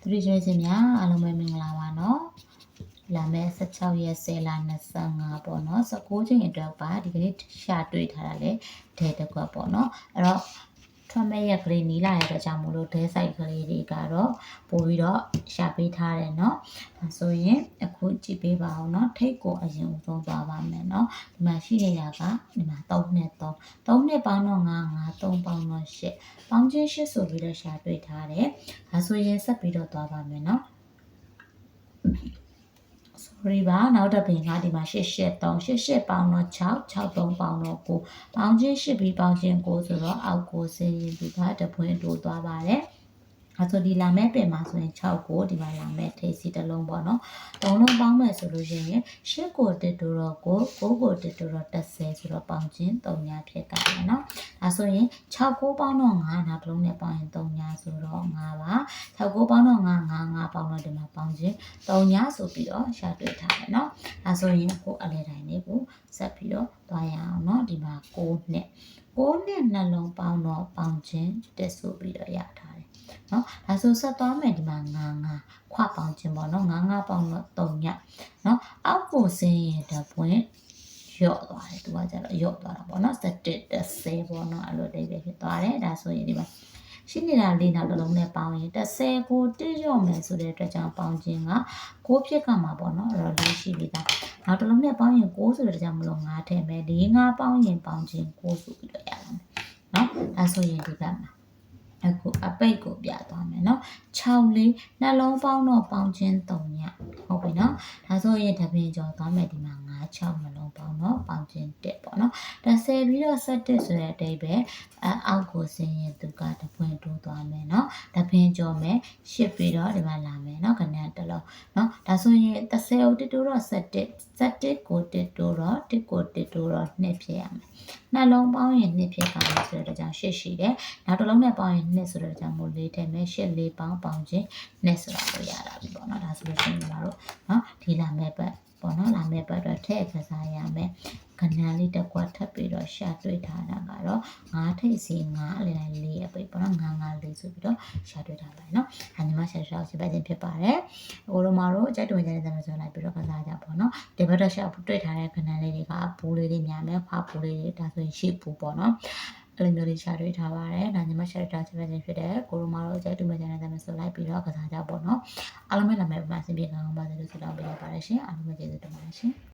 သူတို့ရွှေစင်များအားလုံးပဲမင်္ဂလာပါနော်လာမယ့်16ရက်10လ25ပေါ့နော်19ချိန်အတွက်ပါဒီကနေ့ရှာတွေ့ထားတာလေဒဲတစ်ခွက်ပေါ့နော်အဲ့တော့ ထွက်မဲ့ရက်ကလေးနီးလာတဲ့အတွက်ကြောင့်မို့လို့ဒဲဆိုင်ကလေးတွေကတော့ပို့ပြီးတော့ရှာပေးထားတယ်เนาะဒါဆိုရင်အခုကြည့်ပေးပါအောင်เนาะထိတ်ကိုအရင်ဦးဆုံးသွားပါမယ်เนาะဒီမှာရှိနေတာကဒီမှာ3နဲ့3 3နဲ့ပေါင်းတော့9 9 3ပေါင်းတော့8ပေါင်းချင်း8ဆိုပြီးတော့ရှာတွေ့ထားတယ်ဒါဆိုရင်ဆက်ပြီးတော့သွားပါမယ်เนาะ sorry ပါနောက်တစ်ပင်ကဒီမှာ883 88ပေါင်းတော့6 63ပေါင်းတော့9ပေါင်းချင်း8ပြီးပေါင်းချင်း9ဆိုတော့အောက်ကိုဆင်းရင်ဒီကတပွင့်တိုးသွားပါတယ် အဲဆိုဒီလာမဲ့ပင်မှာဆိုရင်6ကိုဒီမှာလာမဲ့ထိပ်စီတစ်လုံးပေါ့နော်။သုံးလုံးပေါင်းမယ်ဆိုလို့ရှိရင်8ကိုတစ်တိုးတော့9 9ကိုတစ်တိုးတော့10ဆိုတော့ပေါင်းချင်း3ညာဖြစ်ကြတယ်နော်။ဒါဆိုရင်6ကိုပေါင်းတော့9နောက်တစ်လုံးနဲ့ပေါင်းရင်3ညာဆိုတော့9ပါ။6ကိုပေါင်းတော့9 9 9ပေါင်းတော့ဒီမှာပေါင်းချင်း3ညာဆိုပြီးတော့ရှာတွေ့ထားတယ်နော်။ဒါဆိုရင်ကိုအလဲတိုင်းလေးကိုဆက်ပြီးတော့သွားရအောင်နော်ဒီမှာ9နဲ့9နဲ့နှလုံးပေါင်းတော့ပေါင်းချင်းတက်ဆိုပြီးတော့ရထားတယ် နော်ဒါဆိုဆက်သွားမယ်ဒီမှာငါငါခွပေါင်းခြင်းပေါ့နော်ငါငါပေါင်းတော့3ညနော်အောက်ကိုဆင်းရင်တပွင့်ရော့သွားတယ်သူကကျတော့ရော့သွားတာပေါ့နော်7 10ပေါ့နော်အဲ့လိုလေးပဲဖြစ်သွားတယ်ဒါဆိုရင်ဒီမှာရှိနေတာလေးနောက်တစ်လုံးနဲ့ပေါင်းရင်10ကိုတစ်ရော့မယ်ဆိုတဲ့အတွက်ကြောင့်ပေါင်းခြင်းက6ဖြစ်ကမှာပေါ့နော်အဲ့တော့လေးရှိပြီသားနောက်တစ်လုံးနဲ့ပေါင်းရင်6ဆိုတဲ့အတွက်ကြောင့်မလို့9ထည့်မယ်4 5ပေါင်းရင်ပေါင်းခြင်း6ဆိုပြီးတော့ရလာမယ်နော်ဒါဆိုရင်ဒီဘက်မှာ အခုအပိတ်ကိုပြသွားမယ်နော်6လေးနှလုံးပေါင်းတော့ပေါင်းချင်း3ညဟုတ်ပြီနော်ဒါဆိုရင်တပင်ကျော်သွားမယ်ဒီမှာ 6နှလုံးပေါင်းတော့ပေါင်းချင်း1ပေါ့เนาะဒါဆယ်ပြီးတော့7ဆိုတဲ့အတိတ်ပဲအအောက်ကိုဆင်းရင်သူကတပွင့်တိုးသွားမယ်เนาะတပင်ကျော်မယ်ရှစ်ပြီးတော့ဒီမှာလာမယ်เนาะခဏတစ်လုံးเนาะဒါဆိုရင်30ဦးတစ်တိုးတော့7 7ကိုတစ်တိုးတော့1ကိုတစ်တိုးတော့2ဖြစ်ရမယ်နှလုံးပေါင်းရင်2ဖြစ်ပါမယ်ဆိုတော့ကြောင့်8ရှိတယ် နောက်တစ်လုံးနဲ့ပေါင်းရင်2ဆိုတော့ကြောင့်မို့လေးထည့်မယ်8လေးပေါင်းပေါင်းချင်း2ဆိုတာကိုရတာပြီပေါ့နော်ဒါဆိုလို့ရှိရင်ကျွန်တော်တို့နော်ဒီလာမဲ့ပတ် ပေါ့နော်လာမဲ့ပတ်တော့ထည့်ကစားရမယ်ခဏလေးတစ်ကွက်ထပ်ပြီးတော့ရှာတွေ့ထားတာကတော့9ထိပ်စီ9အလယ်တိုင်း4အပိတ်ပေါ့နော်9 9လေးဆိုပြီးတော့ရှာတွေ့ထားပါတယ်နော်အဲညီမရှာရှာကိုစိပတ်ခြင်းဖြစ်ပါတယ်ဟိုလိုမှာတော့အကြိုက်တွင်ကြတဲ့သမဆိုလိုက်ပြီးတော့ကစားကြပေါ့နော်ဒီဘက်တော့ရှာတွေ့ထားတဲ့ခဏလေးတွေကဘူးလေးတွေများမယ်ခွာဘူးလေးတွေဒါဆိုရင်ရှေ့ဘူးပေါ့နော် အဲ့လိုမျိုးလေးရှာတွေ့ထားပါတယ်။ဒါညီမရှာတွေ့ထားခြင်းပဲဖြစ်တဲ့ကိုရိုမာတို့အကြိုက်တူမကြတဲ့တမဆိုလိုက်ပြီးတော့ကစားကြပေါ့နော်။အားလုံးပဲနာမည်ပါအဆင်ပြေကောင်းပါစေလို့ဆုတောင်းပေးရပါတယ်ရှင်။အားလုံးပဲကျေးဇူးတင်ပါတယ်ရှင်။